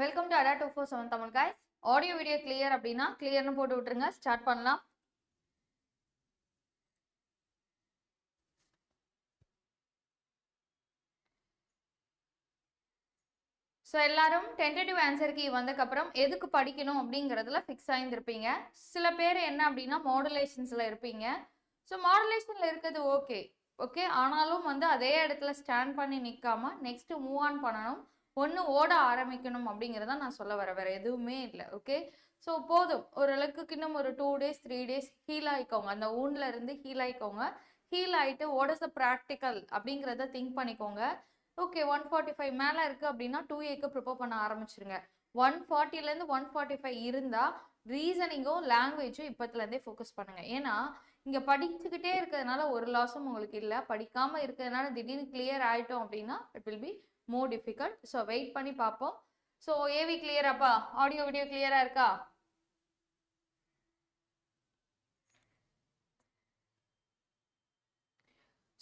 Welcome to Adda two four seven Tamil guys audio video clear அப்படின்னா கிளியர்னு போட்டு விட்டுருங்க. ஸ்டார்ட் பண்ணலாம். ஸோ எல்லாரும் டென்டேட்டிவ் ஆன்சருக்கு வந்ததுக்கப்புறம் எதுக்கு படிக்கணும் அப்படிங்கிறதுல ஃபிக்ஸ் ஆகியிருந்திருப்பீங்க சில பேர் என்ன அப்படின்னா மாடுலேஷன்ஸில் இருப்பீங்க. ஸோ மாடுலேஷனில் இருக்கிறது ஓகே ஓகே ஆனாலும் வந்து அதே இடத்துல ஸ்டாண்ட் பண்ணி நிற்காம நெக்ஸ்ட் மூவ் ஆன் பண்ணணும். ஒன்று ஓட ஆரம்பிக்கணும் அப்படிங்கிறத நான் சொல்ல வரேன். வேறு எதுவுமே இல்லை. ஓகே ஸோ போதும். ஓரளவுக்கு இன்னும் ஒரு two days three days heal ஆகிக்கோங்க அந்த ஊனில் இருந்து ஹீல் ஆகிக்கோங்க ஹீல் ஆகிட்டு வாட் இஸ் த ப்ராக்டிக்கல் அப்படிங்கிறத திங்க் பண்ணிக்கோங்க. ஓகே ஒன் ஃபார்ட்டி ஃபைவ் மேலே இருக்குது அப்படின்னா டூ ஏக்கு ப்ரிப்பேர் பண்ண ஆரம்பிச்சிருங்க. ஒன் ஃபார்ட்டிலேருந்து ஒன் ஃபார்ட்டி ஃபைவ் இருந்தால் ரீசனிங்கும் லாங்குவேஜும் இப்போத்துலேருந்தே ஃபோக்கஸ் பண்ணுங்கள் ஏன்னா இங்கே படிச்சுக்கிட்டே இருக்கிறதுனால ஒரு லாஸும் உங்களுக்கு இல்லை. படிக்காமல் இருக்கிறதுனால திடீர்னு கிளியர் ஆகிட்டோம் அப்படின்னா it will be more difficult so wait பண்ணி பார்ப்போம். ஸோ ஏவி கிளியராப்பா ஆடியோ வீடியோ கிளியராக இருக்கா?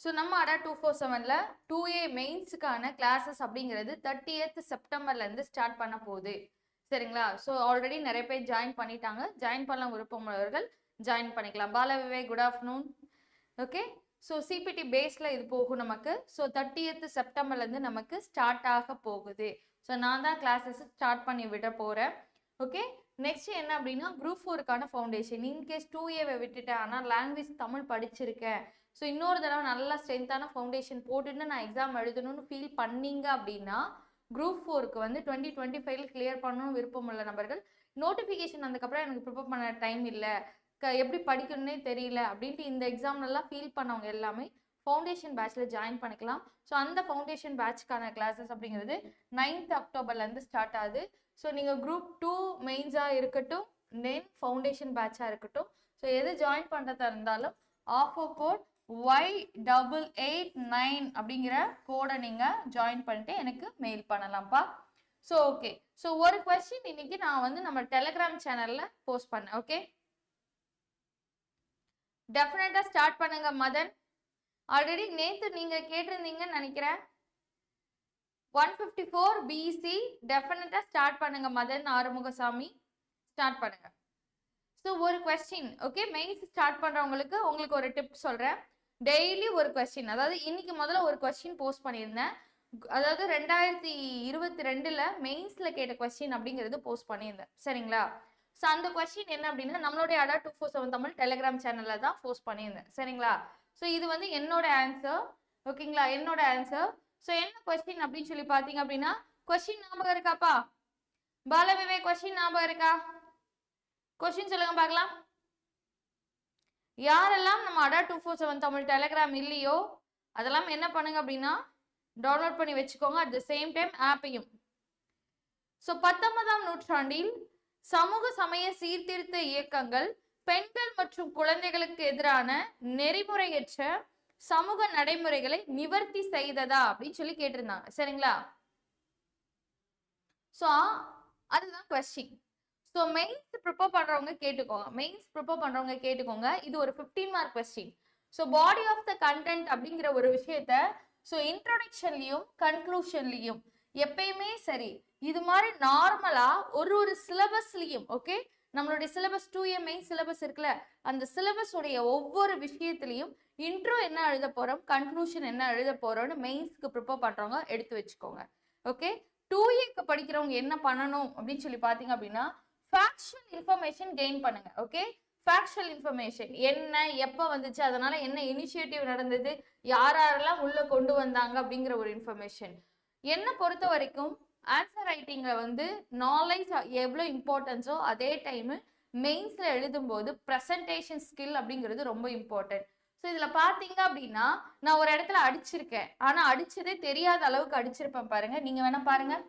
ஸோ நம்ம அடா டூ ஃபோர் செவனில் டூ ஏ மெயின்ஸுக்கான கிளாஸஸ் அப்படிங்கிறது தேர்ட்டியத் செப்டம்பர்லேருந்து ஸ்டார்ட் பண்ண போகுது. சரிங்களா? ஸோ ஆல்ரெடி நிறைய பேர் ஜாயின் பண்ணிட்டாங்க. ஜாயின் பண்ண விருப்பமுள்ளவர்கள் ஜாயின் பண்ணிக்கலாம். Bala Vivek good afternoon okay so CBT பேஸில் இது போகும் நமக்கு. ஸோ தேர்ட்டியத்து செப்டம்பர்லேருந்து நமக்கு ஸ்டார்ட் ஆக போகுது. ஸோ நான் தான் கிளாஸஸ் ஸ்டார்ட் பண்ணி விட போகிறேன் ஓகே நெக்ஸ்ட் என்ன அப்படின்னா குரூப் ஃபோருக்கான ஃபவுண்டேஷன் இன்கேஸ் டூ ஏவை விட்டுட்டேன் ஆனால் லாங்குவேஜ் தமிழ் படிச்சிருக்கேன். ஸோ இன்னொரு தடவை நல்லா ஸ்ட்ரென்த்தான ஃபவுண்டேஷன் போட்டுட்டு நான் எக்ஸாம் எழுதணும்னு ஃபீல் பண்ணீங்க அப்படின்னா குரூப் ஃபோருக்கு வந்து டுவெண்ட்டி டுவெண்ட்டி ஃபைவ்ல கிளியர் பண்ணணும் விருப்பம் உள்ள நபர்கள் நோட்டிஃபிகேஷன் வந்ததுக்கப்புறம் எனக்கு ப்ரிப்பேர் பண்ண டைம் இல்லை. க எப்படி படிக்கணும்னே தெரியல அப்படின்ட்டு இந்த எக்ஸாம்லலாம் ஃபீல் பண்ணவங்க எல்லாமே ஃபவுண்டேஷன் பேட்ச்சில் ஜாயின் பண்ணிக்கலாம். ஸோ அந்த ஃபவுண்டேஷன் பேட்ச்க்கான கிளாஸஸ் அப்படிங்கிறது நைன்த் அக்டோபர்லேருந்து ஸ்டார்ட் ஆகுது. ஸோ நீங்கள் குரூப் டூ மெயின்ஸாக இருக்கட்டும் தென் ஃபவுண்டேஷன் பேட்சாக இருக்கட்டும். ஸோ எது ஜாயின் பண்ணுறதா இருந்தாலும் offer code Y double eight nine அப்படிங்கிற கோடை நீங்கள் ஜாயின் பண்ணிட்டு எனக்கு மெயில் பண்ணலாம்ப்பா. ஸோ ஓகே ஸோ ஒரு கொஸ்டின் இன்னைக்கு நான் வந்து நம்ம டெலகிராம் சேனலில் போஸ்ட் பண்ணேன் ஓகே டெஃபினட்டாக ஸ்டார்ட் பண்ணுங்க மதன். ஆல்ரெடி நேற்று நீங்கள் கேட்டிருந்தீங்கன்னு நினைக்கிறேன். ஒன் ஃபிஃப்டி ஃபோர் பிசி டெஃபினட்டாக ஸ்டார்ட் பண்ணுங்க மதன் ஆறுமுகசாமி. ஸ்டார்ட் பண்ணுங்க. ஸோ ஒரு கொஸ்டின் ஓகே மெயின்ஸ் ஸ்டார்ட் பண்ணுறவங்களுக்கு உங்களுக்கு ஒரு டிப் சொல்கிறேன் டெய்லி ஒரு கொஸ்டின் அதாவது இன்னைக்கு முதல்ல ஒரு கொஸ்டின் போஸ்ட் பண்ணியிருந்தேன். அதாவது ரெண்டாயிரத்தி இருபத்தி ரெண்டில் மெயின்ஸில் கேட்ட கொஸ்டின் அப்படிங்கிறது போஸ்ட் பண்ணியிருந்தேன். சரிங்களா? ஸோ அந்த கொஸ்டின் என்ன அப்படின்னா நம்மளுடைய Adda two four seven Tamil Telegram சேனலில் தான் போஸ்ட் பண்ணியிருந்தேன். சரிங்களா? ஸோ இது வந்து என்னோட ஆன்சர் ஓகேங்களா என்னோட ஆன்சர் ஸோ என்ன கொஸ்டின் அப்படின்னு சொல்லி பார்த்தீங்க அப்படின்னா கொஸ்டின் ஞாபகம் இருக்காப்பா பாலவிவே கொஸ்டின் ஞாபகம் இருக்கா? கொஸ்டின் சொல்லுங்க பார்க்கலாம். யாரெல்லாம் நம்ம Adda two four seven Tamil Telegram இல்லையோ அதெல்லாம் என்ன பண்ணுங்க அப்படின்னா டவுன்லோட் பண்ணி வச்சுக்கோங்க. அட் த சேம் டைம் ஆப்பையும் ஸோ பத்தொன்பதாம் நூற்றாண்டில் சமூக சமய சீர்திருத்த இயக்கங்கள் பெண்கள் மற்றும் குழந்தைகளுக்கு எதிரான நெறிமுறையற்ற சமூக நடைமுறைகளை நிவர்த்தி செய்ததா அப்படின்னு சொல்லி கேட்டிருந்தாங்க. சரிங்களா? ஸோ அதுதான் கொஸ்டின் ஸோ மெயின்ஸ் ப்ரிப்பேர் பண்ணுறவங்க கேட்டுக்கோங்க. மெயின்ஸ் ப்ரிப்பேர் பண்ணுறவங்க கேட்டுக்கோங்க. இது ஒரு fifteen mark question so body of the content அப்படிங்கிற ஒரு விஷயத்த ஸோ இன்ட்ரோடக்ஷன்லையும் கன்க்ளூஷன்லையும் எப்பயுமே சரி. இது மாதிரி நார்மலாக ஒரு ஒரு சிலபஸ்லயும் ஓகே நம்மளுடைய syllabus two A main syllabus இருக்குல்ல அந்த சிலபஸ் உடைய ஒவ்வொரு விஷயத்துலையும் இன்ட்ரோ என்ன எழுத போறோம் கன்க்ளூஷன் என்ன எழுத போறோம்னு மெயின்ஸ்க்கு ப்ரிப்பேர் பண்ணுறவங்க எடுத்து வச்சுக்கோங்க ஓகே டூ ஏக்கு படிக்கிறவங்க என்ன பண்ணணும் அப்படின்னு சொல்லி பார்த்தீங்க அப்படின்னா ஃபேக்சுவல் இன்ஃபர்மேஷன் கெயின் பண்ணுங்க ஓகே ஃபேக்சுவல் இன்ஃபர்மேஷன் என்ன எப்போ வந்துச்சு அதனால என்ன இனிஷியேட்டிவ் நடந்தது யார் யாரெல்லாம் உள்ள கொண்டு வந்தாங்க அப்படிங்கிற ஒரு இன்ஃபர்மேஷன் என்னை பொறுத்த வரைக்கும் ஆன்சர் ரைட்டிங்கில் வந்து நாலேஜ் எவ்வளோ இம்பார்ட்டன்ஸோ அதே டைமு மெயின்ஸில் எழுதும்போது ப்ரெசன்டேஷன் ஸ்கில் அப்படிங்கிறது ரொம்ப இம்பார்ட்டன்ட் ஸோ இதில் பார்த்தீங்க அப்படின்னா நான் ஒரு இடத்துல அடிச்சிருக்கேன். ஆனால் அடிச்சதே தெரியாத அளவுக்கு அடிச்சிருப்பேன் பாருங்கள் நீங்கள் வேணா பாருங்கள்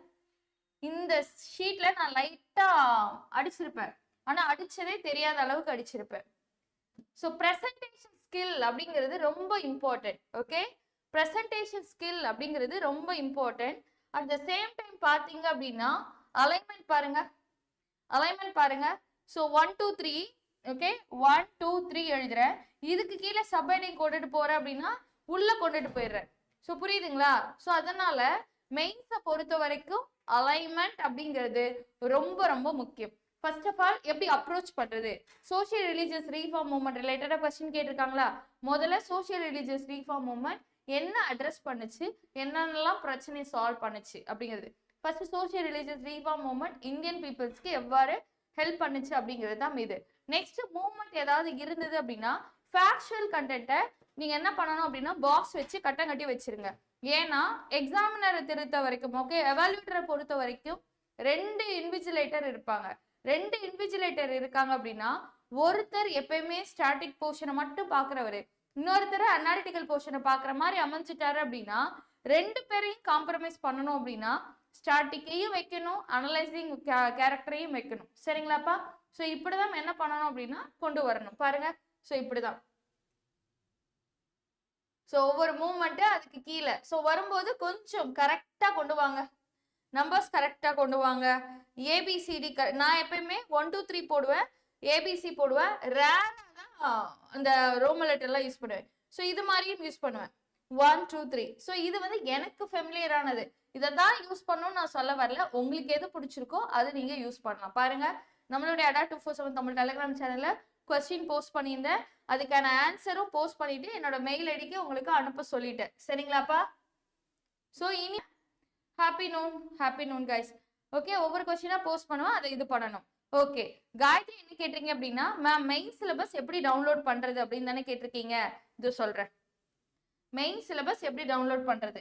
இந்த ஷீட்டில் நான் லைட்டாக அடிச்சிருப்பேன். ஆனால் அடித்ததே தெரியாத அளவுக்கு அடிச்சிருப்பேன். ஸோ ப்ரெசன்டேஷன் ஸ்கில் அப்படிங்கிறது ரொம்ப இம்பார்ட்டன்ட் ஓகே ப்ரெசன்டேஷன் ஸ்கில் அப்படிங்கிறது ரொம்ப important at the same time பார்த்தீங்க அப்படின்னா அலைன்மெண்ட் பாருங்க. அலைன்மெண்ட் பாருங்க. So one two three okay one two three எழுதுறேன். இதுக்கு கீழே சப்ஹெட்டிங் கொண்டுட்டு போறேன் அப்படின்னா உள்ள கொண்டுட்டு போயிடுறேன். ஸோ புரியுதுங்களா? ஸோ அதனால மெயின்ஸை பொறுத்த வரைக்கும் அலைன்மெண்ட் அப்படிங்கிறது ரொம்ப ரொம்ப முக்கியம். ஃபர்ஸ்ட் ஆஃப் ஆல் எப்படி அப்ரோச் பண்றது? சோஷியல் ரிலீஜியஸ் ரீஃபார்ம் மூவ்மெண்ட் ரிலேட்டடா கொஸ்டின் கேட்டிருக்காங்களா? முதல்ல சோஷியல் ரிலீஜியஸ் ரீஃபார்ம் மூவ்மெண்ட் என்ன அட்ரஸ் பண்ணுச்சு? என்னென்னலாம் பிரச்சனையை சால்வ் பண்ணுச்சு? அப்படிங்கிறது. First social religious reform movement Indian பீப்புள்ஸ்க்கு எவ்வாறு ஹெல்ப் பண்ணுச்சு? அப்படிங்கிறது தான் இது. நெக்ஸ்ட் மூமெண்ட் ஏதாவது இருந்தது அப்படின்னா ஃபேக்சுவல் கண்டென்ட்டை நீங்க என்ன பண்ணணும் அப்படின்னா பாக்ஸ் வச்சு கட்டம் கட்டி வச்சிருங்க. ஏன்னா எக்ஸாமினரை திருத்த வரைக்கும் ஓகே எவால்யூட்டரை பொறுத்த வரைக்கும் ரெண்டு இன்விஜிலேட்டர் இருப்பாங்க. ரெண்டு இன்விஜிலேட்டர் இருக்காங்க அப்படின்னா ஒருத்தர் எப்பயுமே ஸ்டாட்டிக் போர்ஷனை மட்டும் பாக்குறவரு இன்னொருத்தர் அனாலிட்டிக்கல் போர்ஷனை பாக்குற மாதிரி அமைஞ்சிட்டாரு அப்படின்னா ரெண்டு பேரையும் காம்ப்ரமைஸ் பண்ணணும் அப்படின்னா ஸ்டாட்டிக்கையும் வைக்கணும் அனலைசிங் கேரக்டரையும் வைக்கணும். சரிங்களாப்பா? ஸோ இப்படிதான் என்ன பண்ணணும் அப்படின்னா கொண்டு வரணும். பாருங்க. ஸோ இப்படிதான். ஸோ ஒவ்வொரு மூமெண்ட்டு அதுக்கு கீழே. ஸோ வரும்போது கொஞ்சம் கரெக்டாக கொண்டு வாங்க. நம்பர்ஸ் கரெக்டாக கொண்டு வாங்க. ஏபிசிடி க நான் எப்பயுமே ஒன் டூ த்ரீ போடுவேன். ஏபிசி போடுவேன். ரேர் அந்த ரோமலெட் எல்லாம் யூஸ் பண்ணுவேன். ஸோ இது மாதிரியும் யூஸ் பண்ணுவேன். ஒன் டூ த்ரீ ஸோ இது வந்து எனக்கு ஃபெமிலியரானது இதை தான் யூஸ் பண்ணணும்னு நான் சொல்ல வரல. உங்களுக்கு எது பிடிச்சிருக்கோ அது நீங்கள் யூஸ் பண்ணலாம். பாருங்க நம்மளுடைய Adda two four seven Tamil Telegram சேனலில் கொஸ்டின் போஸ்ட் பண்ணியிருந்தேன். அதுக்கான ஆன்சரும் போஸ்ட் பண்ணிட்டு என்னோட மெயில் ஐடிக்கு உங்களுக்கு அனுப்ப சொல்லிட்டேன். சரிங்களாப்பா? ஸோ இனி happy noon happy noon guys okay ஒவ்வொரு கொஸ்டினாக போஸ்ட் பண்ணுவேன் அதை இது பண்ணணும். ஓகே. காயத்ரி என்ன கேட்டிருக்கீங்க அப்படின்னா மேம் மெயின் சிலபஸ் எப்படி டவுன்லோட் பண்ணுறது அப்படின்னு தானே கேட்டிருக்கீங்க. இது சொல்கிறேன் மெயின் சிலபஸ் எப்படி டவுன்லோட் பண்ணுறது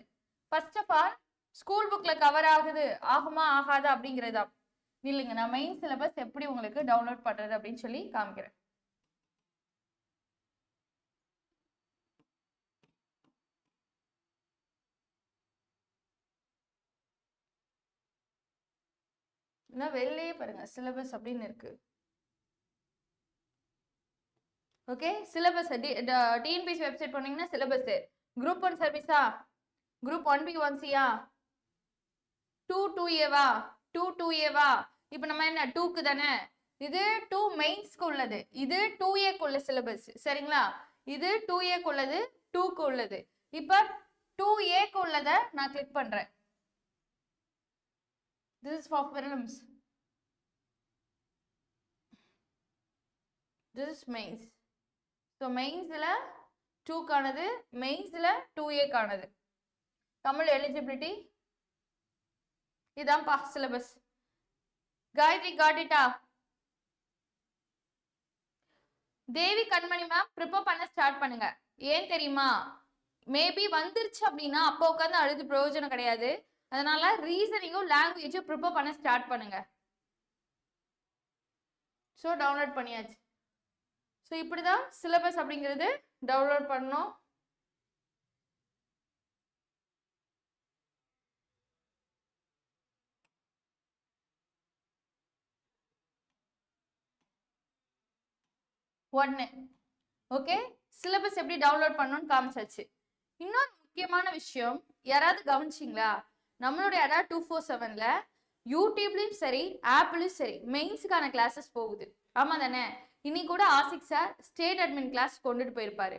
ஃபர்ஸ்ட் ஆஃப் ஆல் ஸ்கூல் புக்கில் கவர் ஆகுது. ஆகுமா ஆகாதா அப்படிங்கிறதா. இல்லைங்க நான் மெயின் சிலபஸ் எப்படி உங்களுக்கு டவுன்லோட் பண்ணுறது அப்படின்னு சொல்லி காமிக்கிறேன். ஆனால் வெளியே பாருங்க சிலபஸ் அப்படின்னு இருக்கு. ஓகே சிலபஸ் டிஎன்பிசி வெப்சைட் போனீங்கன்னா சிலபஸ் குரூப் ஒன் சர்வீஸா குரூப் ஒன் பி ஒன் சியா டூ டூ ஏவா டூ டூ ஏவா இப்போ நம்ம என்ன டூக்கு தானே? இது டூ மெயின்ஸ்க்கு உள்ளது. இது டூ ஏக்கு உள்ள சிலபஸ் சரிங்களா? இது டூ ஏக்கு உள்ளது டூக்கு உள்ளது. இப்போ டூ ஏக்கு உள்ளதை நான் கிளிக் பண்றேன். This is for prelims this is so மெயின்ஸில் டூக்கானது மெயின்ஸில் டூ ஏக்கானது தமிழ் எலிஜிபிலிட்டி இதான்ப்பா சிலபஸ் காயத்ரி காட்டிட்டா தேவி கண்மணி மேம் ப்ரிப்பேர் பண்ண ஸ்டார்ட் பண்ணுங்க. ஏன் தெரியுமா? மேபி வந்துருச்சு அப்படின்னா அப்போ உட்காந்து அழுது பிரயோஜனம் கிடையாது. அதனால ரீசனிங்கும் லாங்குவேஜும் ப்ரிப்பேர் பண்ண ஸ்டார்ட் பண்ணுங்க. ஸோ டவுன்லோட் பண்ணியாச்சு. ஸோ இப்படி தான் சிலபஸ் அப்படிங்கிறது டவுன்லோட் பண்ணணும் ஒன்று ஓகே சிலபஸ் எப்படி டவுன்லோட் பண்ணணும்னு காமிச்சாச்சு. இன்னொரு முக்கியமான விஷயம் யாராவது கவனிச்சிங்களா? நம்மளுடைய அடா டூ ஃபோர் செவன்ல யூடியூப்லேயும் சரி ஆப்லயும் சரி மெயின்ஸுக்கான கிளாஸஸ் போகுது. ஆமா தானே? இன்னைக்கு கூட Ashik sir state admin class கொண்டுட்டு போயிருப்பாரு.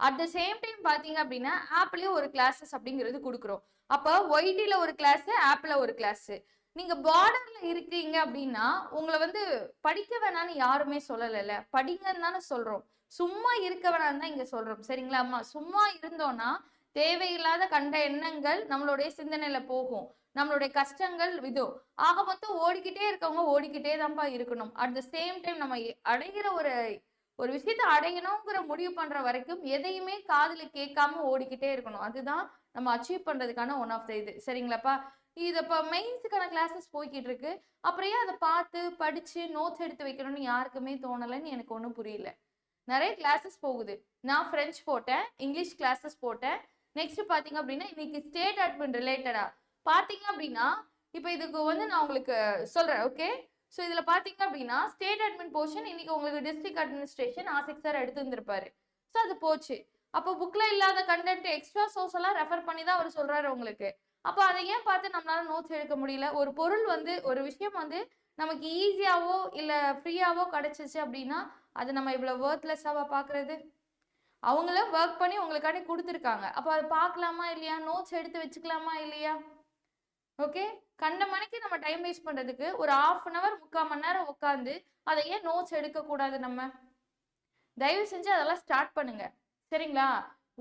அட் த சேம் டைம் பார்த்தீங்க அப்படின்னா ஆப்லேயும் ஒரு கிளாஸஸ் அப்படிங்கிறது கொடுக்குறோம். அப்போ ஒய்டியில் ஒரு கிளாஸு ஆப்பில் ஒரு கிளாஸு நீங்கள் பார்டரில் இருக்கிறீங்க அப்படின்னா உங்களை வந்து படிக்க வேணாம்னு யாருமே சொல்லலைல்ல. படிங்கன்னு தானே சொல்கிறோம் சும்மா இருக்க வேணாம்னு தான் இங்கே சொல்கிறோம் சரிங்களா அம்மா? சும்மா இருந்தோன்னா தேவையில்லாத கண்ட எண்ணங்கள் நம்மளுடைய சிந்தனையில் போகும். நம்மளுடைய கஷ்டங்கள் இதோ ஆக மொத்தம் ஓடிக்கிட்டே இருக்கவங்க ஓடிக்கிட்டே தான்ப்பா இருக்கணும். அட் த சேம் டைம் நம்ம எ- அடைகிற ஒரு ஒரு விஷயத்த அடையணுங்கிற முடிவு பண்ற வரைக்கும் எதையுமே காதில் கேட்காம ஓடிக்கிட்டே இருக்கணும். அதுதான் நம்ம அச்சீவ் பண்றதுக்கான ஒன் ஆஃப் த இது. சரிங்களாப்பா? இது இப்போ மெயின்ஸுக்கான கிளாஸஸ் போய்கிட்டு இருக்கு அப்புறம் ஏன் அதை பார்த்து படிச்சு நோட்ஸ் எடுத்து வைக்கணும்னு யாருக்குமே தோணலைன்னு எனக்கு ஒன்றும் புரியல. நிறைய கிளாஸஸ் போகுது. நான் ஃப்ரெஞ்ச் போட்டேன் இங்கிலீஷ் கிளாஸஸ் போட்டேன். நெக்ஸ்ட் பாத்தீங்க அப்படின்னா இன்னைக்கு ஸ்டேட் அட்மின் ரிலேட்டடா பார்த்தீங்க அப்படின்னா இப்போ இதுக்கு வந்து நான் உங்களுக்கு சொல்கிறேன் ஓகே ஸோ இதில் பார்த்தீங்க அப்படின்னா ஸ்டேட் அட்மின் போர்ஷன் இன்னைக்கு உங்களுக்கு டிஸ்ட்ரிக்ட் அட்மினிஸ்ட்ரேஷன் ஆசிக் சார் எடுத்து வந்திருப்பாரு. ஸோ அது போச்சு. அப்போ புக்கில் இல்லாத கண்டென்ட் எக்ஸ்ட்ரா சோர்ஸ் எல்லாம் ரெஃபர் பண்ணி தான் அவர் சொல்கிறாரு உங்களுக்கு. அப்போ அதை ஏன் பார்த்து நம்மளால நோட்ஸ் எடுக்க முடியல? ஒரு பொருள் வந்து ஒரு விஷயம் வந்து நமக்கு ஈஸியாவோ இல்லை ஃப்ரீயாவோ கிடைச்சிச்சு அப்படின்னா அது நம்ம இவ்வளோ வேர்த்லெஸ்ஸாவா பார்க்குறது அவங்கள ஒர்க் பண்ணி உங்களுக்காண்டி கொடுத்துருக்காங்க. அப்போ அதை பார்க்கலாமா இல்லையா? நோட்ஸ் எடுத்து வச்சுக்கலாமா இல்லையா? ஓகே கண்ட மணிக்கு நம்ம டைம் வேஸ்ட் பண்றதுக்கு ஒரு ஆஃப் அன் ஹவர் முக்கால் மணி நேரம் உட்காந்து அதை ஏன் நோட்ஸ் எடுக்கக்கூடாது நம்ம. தயவு செஞ்சு அதெல்லாம் ஸ்டார்ட் பண்ணுங்க. சரிங்களா?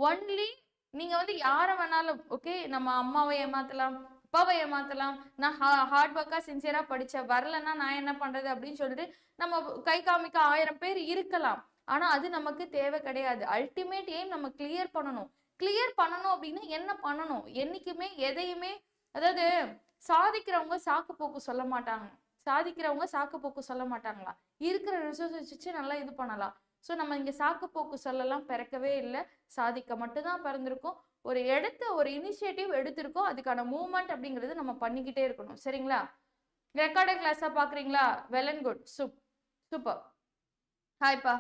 ஒன்லி நீங்க வந்து யாரை வேணாலும் ஓகே நம்ம அம்மாவை ஏமாத்தலாம் அப்பாவை ஏமாத்தலாம். நான் ஹார்ட் ஒர்க்காக சின்சியரா படித்தேன் வரலன்னா நான் என்ன பண்றது அப்படின்னு சொல்லிட்டு நம்ம கை காமிக்க ஆயிரம் பேர் இருக்கலாம். ஆனா அது நமக்கு தேவை கிடையாது. அல்டிமேட் எய்ம் நம்ம கிளியர் பண்ணணும். கிளியர் பண்ணணும் அப்படின்னா என்ன பண்ணணும்? என்னைக்குமே எதையுமே அதாவது சாதிக்கிறவங்க சாக்கு போக்கு சொல்ல மாட்டாங்க. சாதிக்கிறவங்க சாக்கு போக்கு சொல்ல மாட்டாங்களா? இருக்கிற ரிசோர்ஸ் வச்சு நல்லா இது பண்ணலாம். ஸோ நம்ம இங்கே சாக்கு போக்கு சொல்லலாம் பிறக்கவே இல்லை. சாதிக்க மட்டும்தான் பிறந்திருக்கோம். ஒரு எடுத்த ஒரு இனிஷியேட்டிவ் எடுத்திருக்கோம். அதுக்கான மூவ்மெண்ட் அப்படிங்கிறது நம்ம பண்ணிக்கிட்டே இருக்கணும். சரிங்களா? ரெக்கார்டட் கிளாஸா பாக்குறீங்களா வெல் அண்ட் குட் சூப் சூப்பர் ஹாய்ப்பா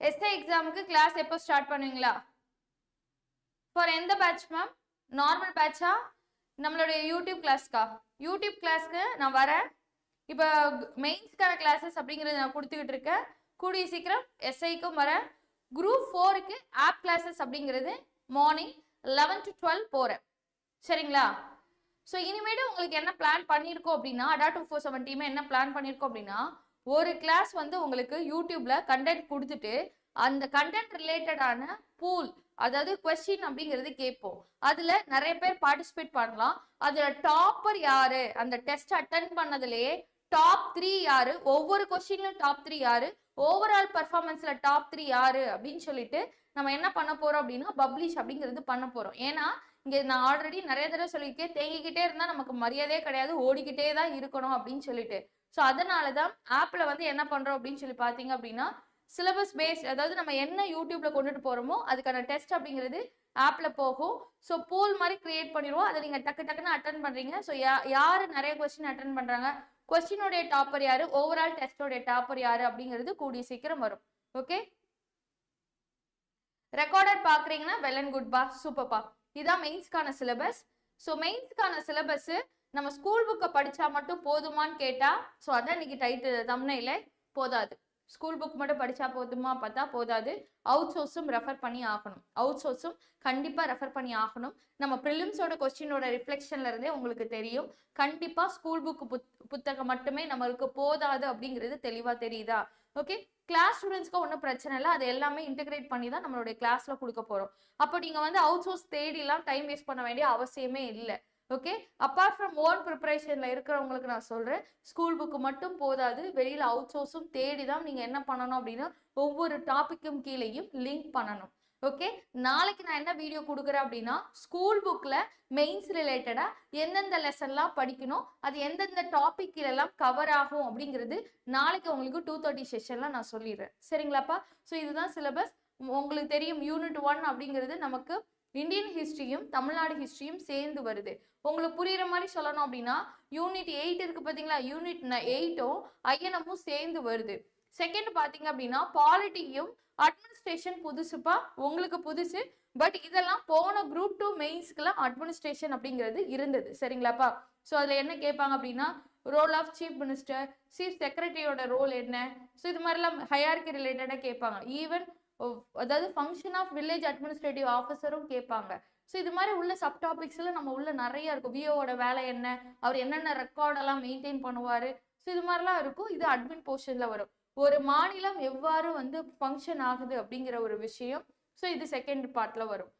எஸ்ஏ எக்ஸாமுக்கு கிளாஸ் எப்போ ஸ்டார்ட் பண்ணுவீங்களா? ஃபார் எந்த பேட்ச் மேம் நார்மல் பேட்சா நம்மளுடைய யூடியூப் கிளாஸ்க்கா யூடியூப் கிளாஸ்க்கு நான் வரேன். இப்போ மெயின்ஸ்க்கான கிளாஸஸ் அப்படிங்கிறது நான் கொடுத்துக்கிட்டு இருக்கேன். கூடிய சீக்கிரம் எஸ்ஐக்கும் வரேன். குரூப் ஃபோருக்கு ஆப் கிளாஸஸ் அப்படிங்கிறது மார்னிங் லெவன் டு டுவெல் போகிறேன் சரிங்களா? ஸோ இனிமேட்டு உங்களுக்கு என்ன பிளான் பண்ணியிருக்கோம் அப்படின்னா அடா டூ ஃபோர் செவன் டீமே என்ன பிளான் பண்ணியிருக்கோம் அப்படின்னா ஒரு கிளாஸ் வந்து உங்களுக்கு யூடியூப்ல கண்டென்ட் கொடுத்துட்டு அந்த கண்டென்ட் ரிலேட்டடான பூல் அதாவது கொஸ்டின் அப்படிங்கிறது கேட்போம். அதுல நிறைய பேர் பார்ட்டிசிபேட் பண்ணலாம். அதுல டாப்பர் யாரு? அந்த டெஸ்ட் அட்டன் பண்ணதுலயே டாப் த்ரீ யாரு? ஒவ்வொரு கொஸ்டின்லயும் டாப் த்ரீ யாரு? ஓவரால் பர்ஃபார்மன்ஸ்ல டாப் த்ரீ யாரு? அப்படின்னு சொல்லிட்டு நம்ம என்ன பண்ண போறோம் அப்படின்னா பப்ளிஷ் அப்படிங்கிறது பண்ண போறோம். ஏன்னா இங்க நான் ஆல்ரெடி நிறைய தடவை சொல்லியிருக்கேன். தேங்கிக்கிட்டே இருந்தா நமக்கு மரியாதையே கிடையாது. ஓடிக்கிட்டே தான் இருக்கணும் அப்படின்னு சொல்லிட்டு. ஸோ அதனால தான் ஆப்ல வந்து என்ன பண்றோம் அப்படின்னு சொல்லி பார்த்தீங்க அப்படின்னா சிலபஸ் பேஸ்ட் அதாவது நம்ம என்ன யூடியூப்ல கொண்டுட்டு போறோமோ அதுக்கான டெஸ்ட் அப்படிங்கிறது ஆப்ல போகும். ஸோ போல் மாதிரி கிரியேட் பண்ணிடுவோம். அதை நீங்க டக்கு டக்குன்னு அட்டன் பண்றீங்க. ஸோ யாரு நிறைய கொஸ்டின் அட்டன் பண்றாங்க? கொஸ்டினோடைய டாப்பர் யாரு? ஓவரால் டெஸ்டோடைய டாப்பர் யாரு? அப்படிங்கிறது கூடிய சீக்கிரம் வரும். ஓகே ரெக்கார்டர் பாக்குறீங்கன்னா வெல் அண்ட் குட் பா சூப்பர்ப்பா இதுதான் மெயின்ஸ்க்கான சிலபஸ் ஸோ மெயின்ஸ்க்கான சிலபஸ் நம்ம ஸ்கூல் புக்கை படிச்சா மட்டும் போதுமான்னு கேட்டா ஸோ அதான் இன்னைக்கு டைட்டில் தம்னையில போதாது. ஸ்கூல் புக் மட்டும் படித்தா போதுமா? பார்த்தா போதாது. அவுட் சோர்ஸும் ரெஃபர் பண்ணி ஆகணும். அவுட் சோர்ஸும் கண்டிப்பாக ரெஃபர் பண்ணி ஆகணும். நம்ம ப்ரிலிம்ஸோட கொஸ்டினோட ரிஃப்ளெக்ஷன்ல இருந்தே உங்களுக்கு தெரியும். கண்டிப்பாக ஸ்கூல் புக் புத்தகம் மட்டுமே நம்மளுக்கு போதாது அப்படிங்கிறது தெளிவாக தெரியுதா? ஓகே கிளாஸ் ஸ்டூடெண்ட்ஸ்க்கு ஒன்றும் பிரச்சனை இல்லை. அது எல்லாமே இன்டெகிரேட் பண்ணி தான் நம்மளுடைய கிளாஸில் கொடுக்க போகிறோம் அப்போ நீங்கள் வந்து அவுட் சோர்ஸ் தேடிலாம் டைம் வேஸ்ட் பண்ண வேண்டிய அவசியமே இல்லை. ஓகே அப்பார்ட் ஃப்ரம் ஓன் ப்ரிப்பரேஷனில் இருக்கிறவங்களுக்கு நான் சொல்கிறேன் ஸ்கூல் புக்கு மட்டும் போதாது. வெளியில் அவுட் சோர்ஸும் தேடி தான் நீங்கள் என்ன பண்ணணும் அப்படின்னா ஒவ்வொரு டாப்பிக்கும் கீழேயும் லிங்க் பண்ணணும். ஓகே நாளைக்கு நான் என்ன வீடியோ கொடுக்குறேன் அப்படின்னா ஸ்கூல் புக்கில் மெயின்ஸ் ரிலேட்டடாக எந்தெந்த லெசன்லாம் படிக்கணும் அது எந்தெந்த டாப்பிக்கிலெல்லாம் கவர் ஆகும் அப்படிங்கிறது நாளைக்கு உங்களுக்கு டூ தேர்ட்டி செஷனில் நான் சொல்லிடுறேன். சரிங்களாப்பா? ஸோ இதுதான் சிலபஸ் உங்களுக்கு தெரியும் யூனிட் ஒன் அப்படிங்கிறது நமக்கு இந்தியன் ஹிஸ்டரியும் தமிழ்நாடு ஹிஸ்டரியும் சேர்ந்து வருது. உங்களுக்கு புரியுற மாதிரி சொல்லணும் அப்படின்னா யூனிட் எயிட் இருக்கு பாத்தீங்களா யூனிட் எயிட்டும் ஐஎன்எம்மும் சேர்ந்து வருது. செகண்ட் பாத்தீங்க அப்படின்னா பாலிட்டியும் அட்மினிஸ்ட்ரேஷன் புதுசுப்பா உங்களுக்கு புதுசு. பட் இதெல்லாம் போன குரூப் டூ மெயின்ஸ்க்குலாம் அட்மினிஸ்ட்ரேஷன் அப்படிங்கிறது இருந்தது. சரிங்களாப்பா? ஸோ அதில் என்ன கேட்பாங்க அப்படின்னா role of chief minister chief செக்ரட்டரியோட role என்ன? ஸோ இது மாதிரிலாம் ஹையார்கி ரிலேட்டடாக கேட்பாங்க. ஈவன் அதாவது ஃபங்க்ஷன் ஆஃப் வில்லேஜ் அட்மினிஸ்ட்ரேட்டிவ் ஆஃபீஸரும் கேட்பாங்க ஸோ இது மாதிரி உள்ள சப் டாபிக்ஸில் நம்ம உள்ள நிறைய இருக்கும். விஓவோட வேலை என்ன? அவர் என்னென்ன ரெக்கார்டெல்லாம் மெயின்டைன் பண்ணுவார்? ஸோ இது மாதிரிலாம் இருக்கும். இது அட்மின் போர்ஷனில் வரும். ஒரு மாநிலம் எவ்வாறு வந்து ஃபங்க்ஷன் ஆகுது அப்படிங்கிற ஒரு விஷயம். ஸோ இது செகண்ட் பார்ட்டில் வரும்.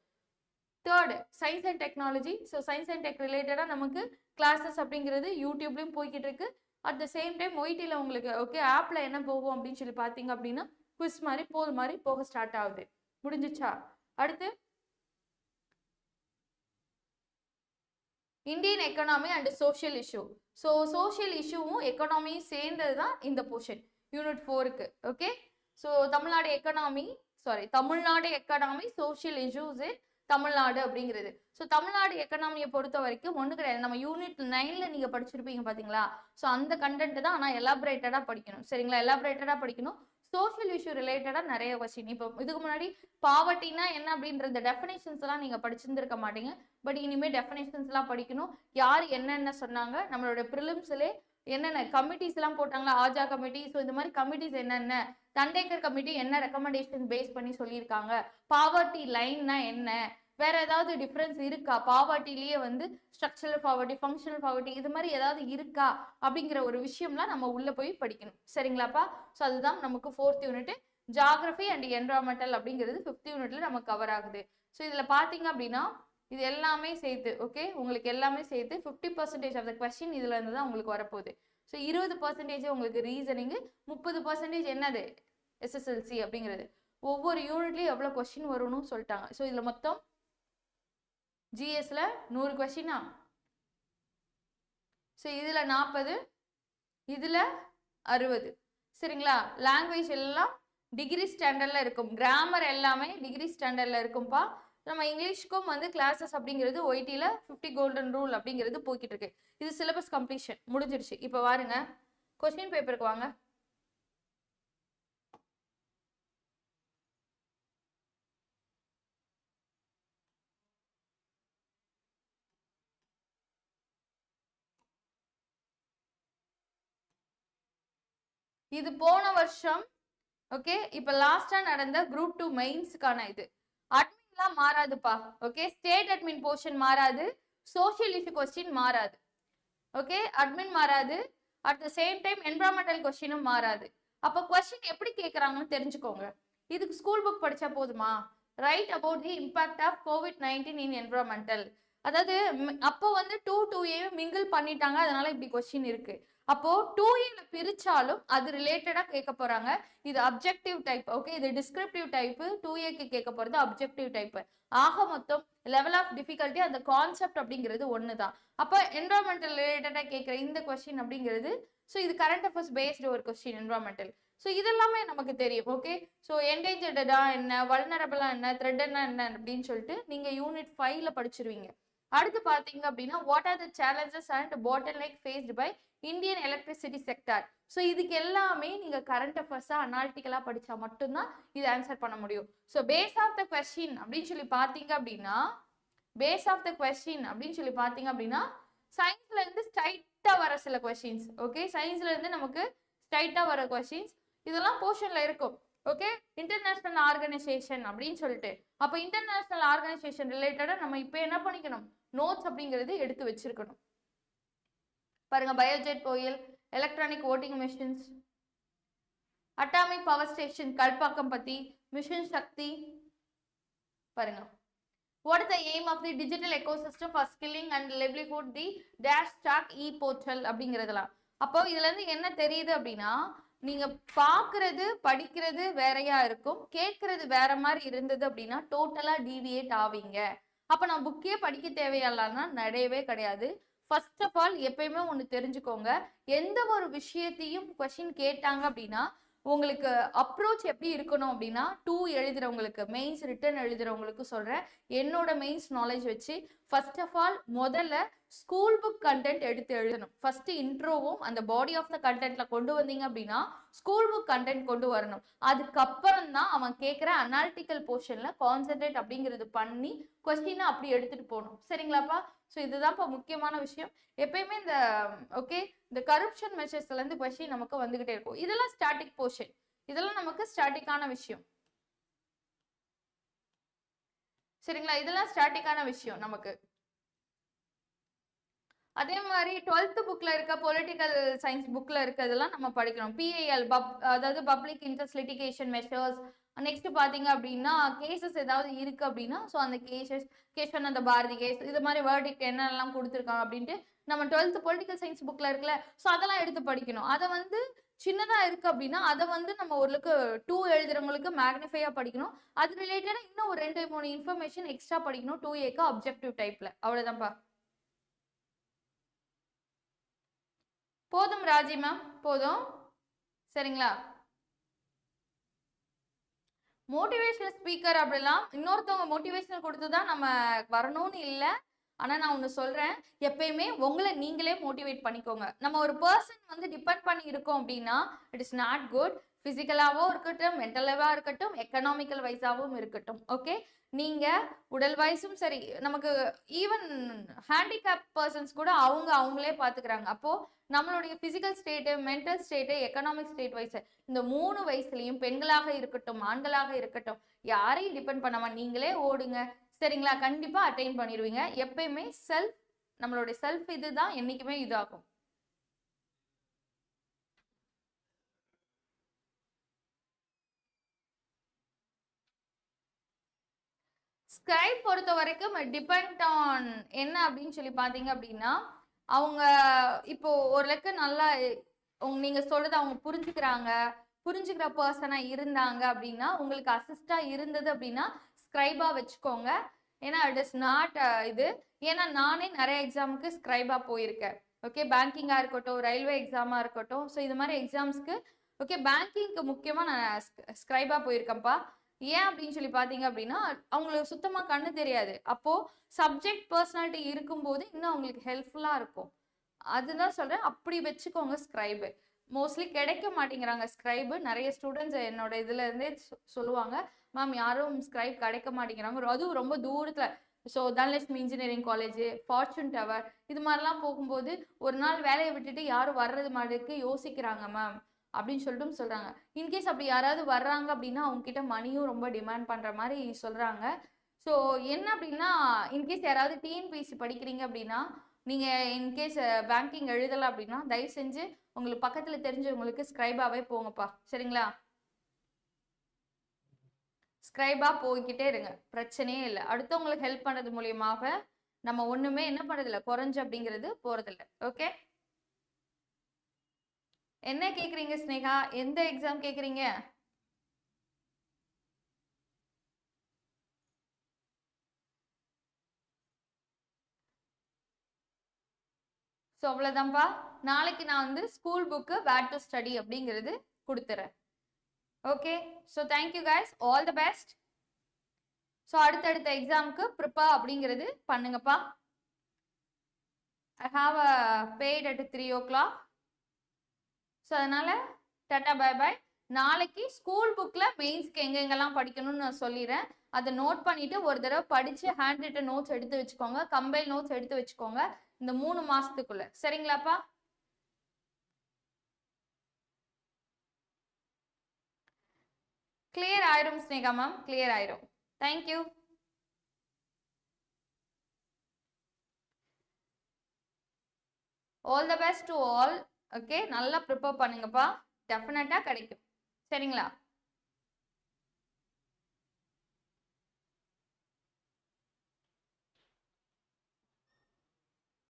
Third science and technology so science and tech ரிலேட்டடாக நமக்கு கிளாஸஸ் அப்படிங்கிறது யூடியூப்லேயும் போய்கிட்டு இருக்கு. அட் த சேம் டைம் ஒய்டியில் உங்களுக்கு ஓகே ஆப்பில் என்ன போகும் அப்படின்னு சொல்லி பார்த்தீங்க அப்படின்னா குவிஸ் மாதிரி போல் மாதிரி போக ஸ்டார்ட் ஆகுது. முடிஞ்சிச்சா? அடுத்து. Indian economy and social issue so social இஷ்யூவும் எக்கனாமியும் சேர்ந்தது தான் இந்த போர்ஷன் யூனிட் ஃபோருக்கு okay so Tamil Nadu economy sorry Tamil Nadu economy social issues Tamil Nadu அப்படிங்கிறது. ஸோ தமிழ்நாடு எக்கனாமியை பொறுத்த வரைக்கும் ஒன்றும் கிடையாது. நம்ம யூனிட் நைனில் நீங்கள் படிச்சிருப்பீங்க பார்த்தீங்களா ஸோ அந்த கண்டென்ட் தான் ஆனால் எலாபரேட்டடாக படிக்கணும். சரிங்களா? எலாபரேட்டடாக படிக்கணும். சோஷியல் இஷ்யூ ரிலேட்டடாக நிறைய கொஸ்டின் இப்போ இதுக்கு முன்னாடி பாவர்ட்டினா என்ன அப்படின்ற டெஃபினேஷன்ஸ் எல்லாம் நீங்கள் படிச்சிருந்திருக்க மாட்டீங்க. பட் இனிமேல் டெஃபினேஷன்ஸ்லாம் படிக்கணும். யார் என்னென்ன சொன்னாங்க? நம்மளோட ப்ரிலிம்ஸ்லே என்னென்ன கமிட்டிஸ் எல்லாம் போட்டாங்களா? ஆஜா கமிட்டி ஸோ இந்த மாதிரி கமிட்டிஸ் என்னென்ன? தண்டேக்கர் கமிட்டி என்ன ரெக்கமெண்டேஷன் பேஸ் பண்ணி சொல்லியிருக்காங்க? பாவர்ட்டி லைன்னா என்ன? வேற ஏதாவது டிஃப்ரென்ஸ் இருக்கா? பாவர்ட்டிலேயே வந்து ஸ்ட்ரக்சரல் பாவர்ட்டி ஃபங்க்ஷனல் பாவர்ட்டி இது மாதிரி ஏதாவது இருக்கா? அப்படிங்கிற ஒரு விஷயம்லாம் நம்ம உள்ள போய் படிக்கணும். சரிங்களாப்பா? ஸோ அதுதான் நமக்கு fourth unit geography and environmental அப்படிங்கிறது ஃபிஃப்த் யூனிட்ல நமக்கு கவர் ஆகுது. ஸோ இதுல பாத்தீங்க அப்படின்னா இது எல்லாமே சேர்த்து ஓகே உங்களுக்கு எல்லாமே சேர்த்து fifty percentage of the question இதுல இருந்து தான் உங்களுக்கு வரப்போகுது. ஸோ இருபது பர்சன்டேஜ் உங்களுக்கு ரீசனிங்கு முப்பது பர்சன்டேஜ் என்னது? எஸ்எஸ்எல்சி அப்படிங்கிறது. ஒவ்வொரு யூனிட்லையும் எவ்வளோ கொஸ்டின் வரும்னு சொல்லிட்டாங்க. ஸோ இதில் மொத்தம் ஜிஎஸ்ல நூறு கொஷினா ஸோ இதில் நாற்பது இதில் அறுபது. சரிங்களா? லாங்குவேஜ் எல்லாம் டிகிரி ஸ்டாண்டர்ட்ல இருக்கும். கிராமர் எல்லாமே டிகிரி ஸ்டாண்டர்டில் இருக்கும்ப்பா நம்ம இங்கிலீஷ்க்கும் வந்து கிளாஸஸ் அப்படிங்கிறது ஒய்டியில் ஃபிஃப்டி கோல்டன் ரூல் அப்படிங்கிறது போய்கிட்டு இருக்கு. இது சிலபஸ் கம்ப்ளீஷன் முடிஞ்சிருச்சு இப்போ பாருங்க கொஸ்டின் பேப்பருக்கு வாங்க. இது போன வருஷம் ஓகே இப்போ லாஸ்டா நடந்த குரூப் டூ மெயின்ஸுக்கான இது. அட்மின்லாம் மாறாதுப்பா ஓகே ஸ்டேட் அட்மின் போர்ஷன் மாறாது சோஷியல் இஷ்யூ கொஸ்டின் மாறாது ஓகே அட்மின் மாறாது at the same time environmental கொஸ்டினும் மாறாது. அப்போ கொஸ்டின் எப்படி கேட்குறாங்கன்னு தெரிஞ்சுக்கோங்க. இதுக்கு ஸ்கூல் புக் படிச்சா போதுமா? Write about the impact of COVID nineteen in environmental அதாவது அப்போ வந்து டூ டூ ஏ மிங்கிள் பண்ணிட்டாங்க அதனால இப்படி கொஸ்டின் இருக்கு. அப்போ டூ ஏல பிரிச்சாலும் அது ரிலேட்டடா கேட்க போறாங்க. இது அப்ஜெக்டிவ் டைப் ஓகே இது டிஸ்கிரிப்டிவ் டைப் டூ ஏக்கு கேட்க போறது அப்ஜெக்டிவ் டைப் ஆக மொத்தம் லெவல் ஆஃப் டிஃபிகல்ட்டி அந்த கான்செப்ட் அப்படிங்கிறது ஒன்று தான் அப்போ என்வரான்மெண்டல் ரிலேட்டடாக கேட்குற இந்த கொஸ்டின் அப்படிங்கிறது ஸோ இது கரண்ட் அஃபேர்ஸ் பேஸ்டு ஒரு கொஸ்டின் என்வரான்மெண்டல் ஸோ இதெல்லாமே நமக்கு தெரியும் ஓகே ஸோ என்டேஞ்சர்டா என்ன வல்னரபிளா என்ன த்ரெட்னா என்ன அப்படின்னு சொல்லிட்டு நீங்க யூனிட் ஃபைவ்ல படிச்சிருவீங்க. அடுத்து பாத்தீங்க அப்படின்னா what are the challenges and bottleneck faced by Indian electricity sector so இதுக்கு எல்லாமே நீங்கள் கரண்ட் அஃபேர்ஸாக அனாலிட்டிக்கலாக படித்தா மட்டும்தான் இது ஆன்சர் பண்ண முடியும். So base of the question அப்படின்னு சொல்லி பார்த்தீங்க அப்படின்னா பேஸ் ஆஃப் த கொஸ்டின் அப்படின்னு சொல்லி பார்த்தீங்க அப்படின்னா சயின்ஸ்ல இருந்து வர சில கொஸ்டின்ஸ் ஓகே சயின்ஸ்ல இருந்து நமக்கு ஸ்ட்ரைட்டாக வர கொஸ்டின்ஸ் இதெல்லாம் போர்ஷன்ல இருக்கும் ஓகே இன்டர்நேஷனல் ஆர்கனைசேஷன் அப்படின்னு சொல்லிட்டு. அப்போ இன்டர்நேஷனல் ஆர்கனைசேஷன் ரிலேட்டடாக நம்ம இப்போ என்ன பண்ணிக்கணும்? நோட்ஸ் அப்படிங்கிறது எடுத்து வச்சிருக்கணும். பாருங்க பயோஜெட் கோயில் electronic voting machines atomic power station Kalpakkam பத்தி மிஷன் சக்தி பாருங்க. What is the aim of the digital ecosystem for skilling and livelihood the DESH stack e portal அப்படிங்கிறதுலாம். அப்போ இதுல இருந்து என்ன தெரியுது அப்படின்னா நீங்க பாக்குறது படிக்கிறது வேறையா இருக்கும். கேட்கறது வேற மாதிரி இருந்தது அப்படின்னா டோட்டலா டிவியேட் ஆவீங்க. அப்ப நான் புக்கே படிக்க தேவையில்லான்னா நிறையவே கிடையாது. ஃபர்ஸ்ட் ஆஃப் ஆல் எப்பயுமே ஒன்று தெரிஞ்சுக்கோங்க. எந்த ஒரு விஷயத்தையும் கொஷின் கேட்டாங்க அப்படின்னா உங்களுக்கு அப்ரோச் எப்படி இருக்கணும் அப்படின்னா டூ எழுதுறவங்களுக்கு மெயின்ஸ் ரிட்டர்ன் எழுதுறவங்களுக்கு சொல்றேன். என்னோட மெயின்ஸ் நாலேஜ் வச்சு ஃபர்ஸ்ட் ஆஃப் ஆல் முதல்ல ஸ்கூல் புக் கண்டென்ட் எடுத்து எழுதணும். ஃபர்ஸ்ட் இன்ட்ரோவும் அந்த பாடி ஆஃப் த கண்டென்ட்ல கொண்டு வந்தீங்க அப்படின்னா ஸ்கூல் புக் கண்டென்ட் கொண்டு வரணும். அதுக்கப்புறம் தான் அவன் கேட்குற அனாலிட்டிக்கல் போர்ஷன்ல கான்சென்ட்ரேட் அப்படிங்கிறது பண்ணி கொஸ்டினை அப்படி எடுத்துட்டு போகணும். சரிங்களாப்பா? ஸோ இதுதான்ப்பா முக்கியமான விஷயம். எப்பயுமே இந்த ஓகே இந்த கரப்ஷன் மெஷர்ஸ்ல இருந்து கொஸ்டின் நமக்கு வந்துகிட்டே இருக்கும். இதெல்லாம் ஸ்டாட்டிக் போர்ஷன் இதெல்லாம் நமக்கு ஸ்டாட்டிக்கான விஷயம். சரிங்களா? இதெல்லாம் ஸ்டாட்டிக்கான விஷயம் நமக்கு. அதே மாதிரி டுவெல்த் புக்ல இருக்க பொலிட்டிக்கல் சயின்ஸ் புக்ல இருக்கிறதெல்லாம் நம்ம படிக்கணும். பிஐஎல் பப் அதாவது public interest litigation measures next பாத்தீங்க அப்படின்னா கேசஸ் ஏதாவது இருக்கு அப்படின்னா ஸோ அந்த கேசஸ் கேசவன் அந்த பாரதி கேஸ் இது மாதிரி வேர்டிக் என்னெல்லாம் கொடுத்துருக்காங்க அப்படின்ட்டு நம்ம டுவெல்த் பொலிட்டிக்கல் சயின்ஸ் புக்ல இருக்குல்ல ஸோ அதெல்லாம் எடுத்து படிக்கணும். அதை வந்து சின்னதா இருக்கு அப்படின்னா அதை வந்து நம்ம ஓரளவுக்கு டூ எழுதுறவங்களுக்கு மேக்னிஃபையா படிக்கணும். அது ரிலேட்டடா இன்னும் ஒரு ரெண்டு மூணு இன்ஃபர்மேஷன் எக்ஸ்ட்ரா படிக்கணும் டூ ஏக்கு அப்ஜெக்டிவ் டைப்ல அவ்வளவுதான்ப்பா போதும் ராஜி மேம் போதும். சரிங்களா? மோட்டிவேஷனல் ஸ்பீக்கர் அப்படிலாம் இன்னொருத்தவங்க மோட்டிவேஷனல் கொடுத்து தான் நம்ம வரணும்னு இல்லை. ஆனால் நான் ஒன்று சொல்கிறேன் எப்பயுமே உங்களை நீங்களே மோட்டிவேட் பண்ணிக்கோங்க. நம்ம ஒரு பர்சன் வந்து டிபெண்ட் பண்ணி இருக்கோம் அப்படின்னா இட் இஸ் நாட் குட் ஃபிசிக்கலாகவும் இருக்கட்டும் மென்டலாகவும் இருக்கட்டும் எக்கனாமிக்கல் வைஸாகவும் இருக்கட்டும். ஓகே நீங்கள் உடல் வயசும் சரி நமக்கு ஈவன் ஹேண்டிகேப் பர்சன்ஸ் கூட அவங்க அவங்களே பார்த்துக்கிறாங்க அப்போது நம்மளுடைய physical state mental state economic state wise இந்த மூணு வயசுலையும் பெண்களாக இருக்கட்டும் ஆண்களாக இருக்கட்டும் யாரையும் டிபெண்ட் பண்ணாம நீங்களே ஓடுங்க. சரிங்களா? கண்டிப்பா அட்டைன் பண்ணிடுவீங்க எப்பயுமே செல்ஃப் நம்மளுடைய செல்ஃப் இதுதான் என்னைக்குமே இதாகும். ஸ்கிரைப் பொறுத்த வரைக்கும் டிபெண்ட் ஆன் என்ன அப்படின்னு சொல்லி பார்த்தீங்க அப்படின்னா அவங்க இப்போ ஓரளவுக்கு நல்லா உங்க நீங்க சொல்றது அவங்க புரிஞ்சுக்கிறாங்க. புரிஞ்சுக்கிற பர்சனா இருந்தாங்க அப்படின்னா உங்களுக்கு அசிஸ்டா இருந்தது அப்படின்னா ஸ்கிரைபா வச்சுக்கோங்க. ஏன்னா இட் இஸ் நாட் இது. ஏன்னா நானே நிறைய எக்ஸாமுக்கு ஸ்கிரைபா போயிருக்கேன். ஓகே பேங்கிங்கா இருக்கட்டும் ரயில்வே எக்ஸாமா இருக்கட்டும். ஸோ இது மாதிரி எக்ஸாம்ஸ்க்கு ஓகே பேங்கிங்க்கு முக்கியமா நான் ஸ்கிரைபா போயிருக்கேன்ப்பா. ஏன் அப்படின்னு சொல்லி பார்த்தீங்க அப்படின்னா அவங்களுக்கு சுத்தமாக கண்ணு தெரியாது. அப்போது சப்ஜெக்ட் பர்சனாலிட்டி இருக்கும்போது இன்னும் அவங்களுக்கு ஹெல்ப்ஃபுல்லாக இருக்கும். அதுதான் சொல்கிறேன் அப்படி வச்சுக்கோங்க ஸ்க்ரைபு மோஸ்ட்லி கிடைக்க மாட்டேங்கிறாங்க ஸ்க்ரைபு நிறைய ஸ்டூடெண்ட்ஸ் என்னோட இதுலேருந்தே சொல்லுவாங்க மேம் யாரும் ஸ்க்ரைப் கிடைக்க மாட்டேங்கிறாங்க. அதுவும் ரொம்ப தூரத்தில். So Dhanalakshmi engineering college fortune tower இது மாதிரிலாம் போகும்போது ஒரு நாள் வேலையை விட்டுட்டு யாரும் வர்றது மாதிரிக்கு யோசிக்கிறாங்க மேம் அப்படின்னு சொல்லிட்டும் சொல்கிறாங்க இன்கேஸ் அப்படி யாராவது வர்றாங்க அப்படின்னா அவங்ககிட்ட மணியும் ரொம்ப டிமாண்ட் பண்ணுற மாதிரி சொல்கிறாங்க ஸோ என்ன அப்படின்னா இன்கேஸ் யாராவது டிஎன்பிஎஸ்சி படிக்கிறீங்க அப்படின்னா நீங்கள் இன்கேஸ் பேங்கிங் எழுதலை அப்படின்னா தயவு செஞ்சு உங்களுக்கு பக்கத்தில் தெரிஞ்சவங்களுக்கு ஸ்க்ரைபாகவே போங்கப்பா. சரிங்களா? ஸ்க்ரைபாக போய்கிட்டே இருங்க. பிரச்சனையே இல்லை. அடுத்தவங்களுக்கு ஹெல்ப் பண்ணது மூலியமாக நம்ம ஒன்றுமே என்ன பண்ணுறதில்ல குறைஞ்சு அப்படிங்கிறது போகிறதில்ல ஓகே என்ன கேக்குறீங்க ஸ்னேகா? எந்த எக்ஸாம் கேக்குறீங்க? ஸோ அவ்வளோதான்ப்பா நாளைக்கு நான் வந்து school book what to study அப்படிங்கிறது கொடுத்துறேன். Okay so thank you guys all the best so அடுத்தடுத்த எக்ஸாமுக்கு ப்ரிப்பா அப்படிங்கிறது பண்ணுங்கப்பா. I have a paid at three o'clock so அதனால டாட்டா பை பாய். நாளைக்கு ஸ்கூல் புக்கில் மெயின்ஸ்க்கு எங்கெங்கெல்லாம் படிக்கணும்னு நான் சொல்லிடுறேன் அதை நோட் பண்ணிவிட்டு ஒரு தடவை படித்து ஹேண்ட் ரிட்டன் நோட்ஸ் எடுத்து வச்சுக்கோங்க. கம்பைல் நோட்ஸ் எடுத்து வச்சுக்கோங்க. இந்த மூணு மாதத்துக்குள்ளே சரிங்களாப்பா? கிளியர் ஆயிரும் ஸ்னேகா மேம் கிளியர் ஆயிரும். Thank you all the best to all okay நல்லா ப்ரிப்பேர் பண்ணுங்கப்பா. டெஃபினட்டாக கிடைக்கும். சரிங்களா?